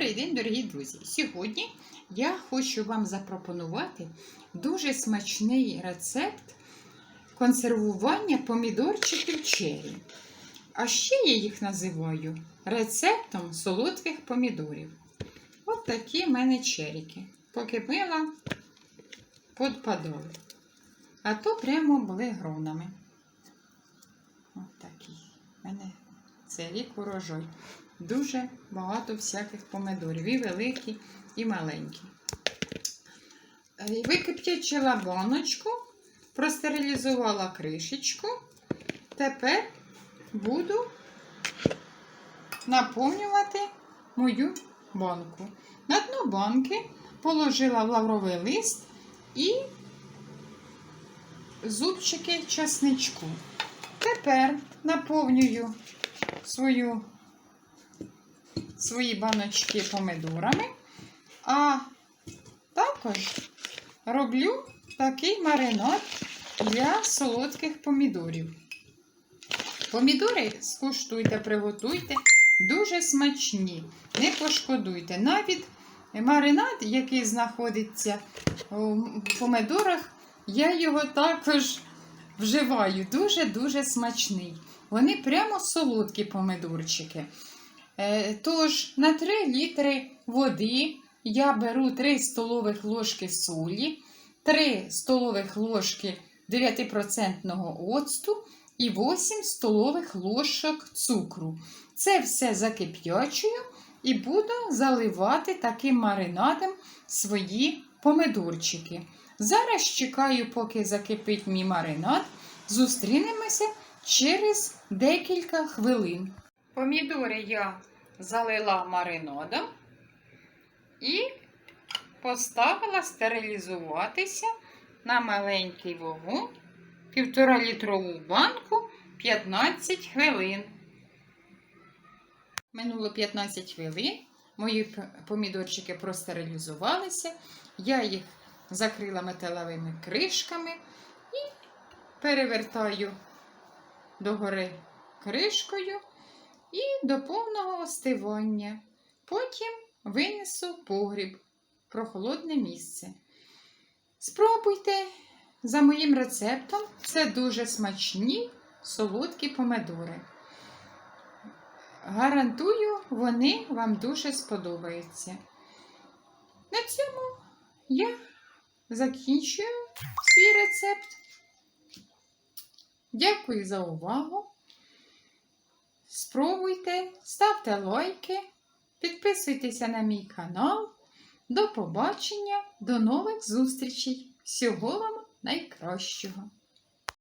Добрий день, дорогі друзі! Сьогодні я хочу вам запропонувати дуже смачний рецепт консервування помідорчиків черрі. А ще я їх називаю рецептом солодких помідорів. От такі в мене черіки. Поки мила, подпадали. А то прямо були гронами. От такі. У мене це рік урожай. Дуже багато всяких помидорів. І великі, і маленькі. Е, Викип'ячила баночку, простерилізувала кришечку. Тепер буду наповнювати мою банку. На дно банки положила лавровий лист і зубчики часничку. Тепер наповнюю свою, свої баночки помидорами, а також роблю такий маринад для солодких помідорів. Помідори скуштуйте, приготуйте, дуже смачні, не пошкодуйте. Навіть маринад, який знаходиться у помидорах, я його також вживаю. Дуже-дуже смачний. Вони прямо солодкі помидорчики. Е, Тож, на 3 літри води я беру 3 столових ложки солі, 3 столових ложки 9% оцту і 8 столових ложок цукру. Це все закип'ячую і буду заливати таким маринадом свої помидорчики. Зараз чекаю, поки закипить мій маринад. Зустрінемося через декілька хвилин. Помідори я залила маринадом і поставила стерилізуватися на маленький вогонь півтора літрову банку 15 хвилин. Минуло 15 хвилин. Мої помідорчики простерилізувалися. Я їх закрила металевими кришками і перевертаю догори кришкою і до повного остивання. Потім винесу погріб в прохолодне місце. Спробуйте за моїм рецептом, це дуже смачні солодкі помидори. Гарантую, вони вам дуже сподобаються. На цьому я закінчую свій рецепт. Дякую за увагу. Спробуйте, ставте лайки, підписуйтеся на мій канал. До побачення, до нових зустрічей. Всього вам найкращого!